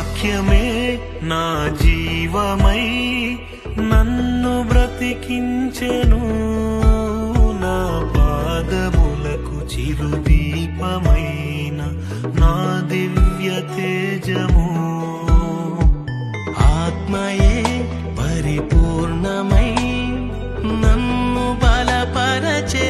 వాక్యమే నా జీవమై నన్ను బ్రతికించెను. నా పాదములకు చిరుదీపమైన నా దివ్య తేజము. ఆత్మయే పరిపూర్ణమై నన్ను బలపరచే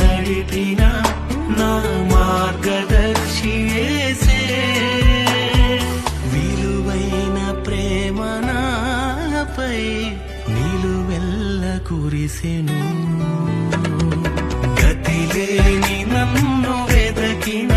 నడిపిన నా మార్గదర్శి యేసే విలువైన ప్రేమ నాపై నిలువెల్ల కురిసెను. గతిలేని నన్ను వెదకిన